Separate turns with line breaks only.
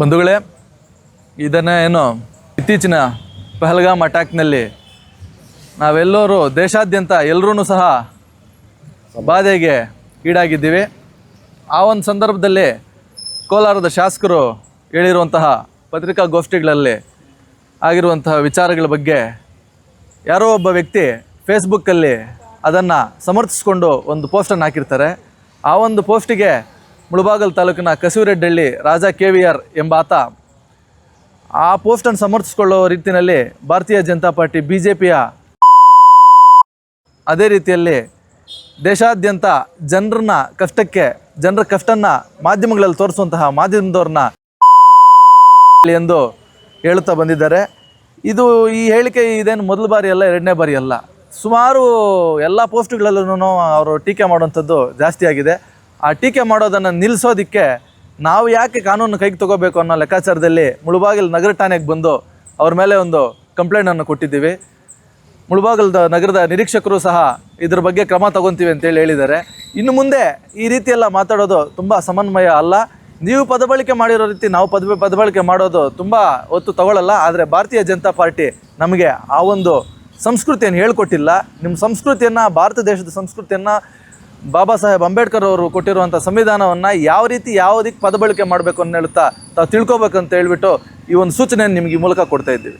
ಬಂಧುಗಳೇ, ಇದನ್ನು ಏನು ಇತ್ತೀಚಿನ ಪಹಲ್ಗಾಮ್ ಅಟ್ಯಾಕ್ನಲ್ಲಿ ನಾವೆಲ್ಲರೂ ದೇಶಾದ್ಯಂತ ಎಲ್ಲರೂ ಸಹ ಬಾಧೆಗೆ ಈಡಾಗಿದ್ದೀವಿ. ಆ ಒಂದು ಸಂದರ್ಭದಲ್ಲಿ ಕೋಲಾರದ ಶಾಸಕರು ಹೇಳಿರುವಂತಹ ಪತ್ರಿಕಾಗೋಷ್ಠಿಗಳಲ್ಲಿ ಆಗಿರುವಂತಹ ವಿಚಾರಗಳ ಬಗ್ಗೆ ಯಾರೋ ಒಬ್ಬ ವ್ಯಕ್ತಿ ಫೇಸ್ಬುಕ್ಕಲ್ಲಿ ಅದನ್ನು ಸಮರ್ಥಿಸ್ಕೊಂಡು ಒಂದು ಪೋಸ್ಟನ್ನು ಹಾಕಿರ್ತಾರೆ. ಆ ಒಂದು ಪೋಸ್ಟಿಗೆ ಮುಳಬಾಗಲ್ ತಾಲೂಕಿನ Kasivareddahalli Raja K V R ಎಂಬಾತ. ಆ ಪೋಸ್ಟನ್ನು ಸಮರ್ಥಿಸಿಕೊಳ್ಳುವ ರೀತಿಯಲ್ಲಿ ಭಾರತೀಯ ಜನತಾ ಪಾರ್ಟಿ ಬಿ ಜೆ ಪಿಯ ಅದೇ ರೀತಿಯಲ್ಲಿ ದೇಶಾದ್ಯಂತ ಜನರನ್ನ ಕಷ್ಟಕ್ಕೆ, ಜನರ ಕಷ್ಟನ್ನ ಮಾಧ್ಯಮಗಳಲ್ಲಿ ತೋರಿಸುವಂತಹ ಮಾಧ್ಯಮದವ್ರನ್ನ ಎಂದು ಹೇಳುತ್ತಾ ಬಂದಿದ್ದಾರೆ. ಇದು ಈ ಹೇಳಿಕೆ ಇದೇನು ಮೊದಲ ಬಾರಿ ಅಲ್ಲ, ಎರಡನೇ ಬಾರಿ ಅಲ್ಲ. ಸುಮಾರು ಎಲ್ಲ ಪೋಸ್ಟ್ಗಳಲ್ಲೂ ಅವರು ಟೀಕೆ ಮಾಡುವಂಥದ್ದು ಜಾಸ್ತಿ ಆಗಿದೆ. ಆ ಟೀಕೆ ಮಾಡೋದನ್ನು ನಿಲ್ಲಿಸೋದಕ್ಕೆ ನಾವು ಯಾಕೆ ಕಾನೂನು ಕೈಗೆ ತಗೋಬೇಕು ಅನ್ನೋ ಲೆಕ್ಕಾಚಾರದಲ್ಲಿ ಮುಳುಬಾಗಿಲು ನಗರ ಠಾಣೆಗೆ ಬಂದು ಅವ್ರ ಮೇಲೆ ಒಂದು ಕಂಪ್ಲೇಂಟನ್ನು ಕೊಟ್ಟಿದ್ದೀವಿ. ಮುಳಬಾಗಲದ ನಗರದ ನಿರೀಕ್ಷಕರು ಸಹ ಇದ್ರ ಬಗ್ಗೆ ಕ್ರಮ ತಗೊತೀವಿ ಅಂತೇಳಿ ಹೇಳಿದ್ದಾರೆ. ಇನ್ನು ಮುಂದೆ ಈ ರೀತಿಯೆಲ್ಲ ಮಾತಾಡೋದು ತುಂಬ ಸಮನ್ವಯ ಅಲ್ಲ. ನೀವು ಪದಬಳಕೆ ಮಾಡಿರೋ ರೀತಿ ನಾವು ಪದ ಪದಬಳಕೆ ಮಾಡೋದು ತುಂಬ ಹೊತ್ತು ತಗೊಳ್ಳಲ್ಲ ಆದರೆ ಭಾರತೀಯ ಜನತಾ ಪಾರ್ಟಿ ನಮಗೆ ಆ ಒಂದು ಸಂಸ್ಕೃತಿಯನ್ನು ಹೇಳ್ಕೊಟ್ಟಿಲ್ಲ. ನಿಮ್ಮ ಸಂಸ್ಕೃತಿಯನ್ನು, ಭಾರತ ದೇಶದ ಸಂಸ್ಕೃತಿಯನ್ನು ಬಾಬಾ ಸಾಹೇಬ್ ಅಂಬೇಡ್ಕರ್ ಅವರು ಕೊಟ್ಟಿರುವಂಥ ಸಂವಿಧಾನವನ್ನು ಯಾವ ರೀತಿ ಯಾವುದಕ್ಕೆ ಪದಬಳಕೆ ಮಾಡಬೇಕು ಅಂತ ಹೇಳುತ್ತಾ ತಾವು ತಿಳ್ಕೊಬೇಕಂತ ಹೇಳ್ಬಿಟ್ಟು ಈ ಒಂದು ಸೂಚನೆಯನ್ನು ನಿಮಗೆ ಈ ಮೂಲಕ ಕೊಡ್ತಾ ಇದ್ದೀವಿ.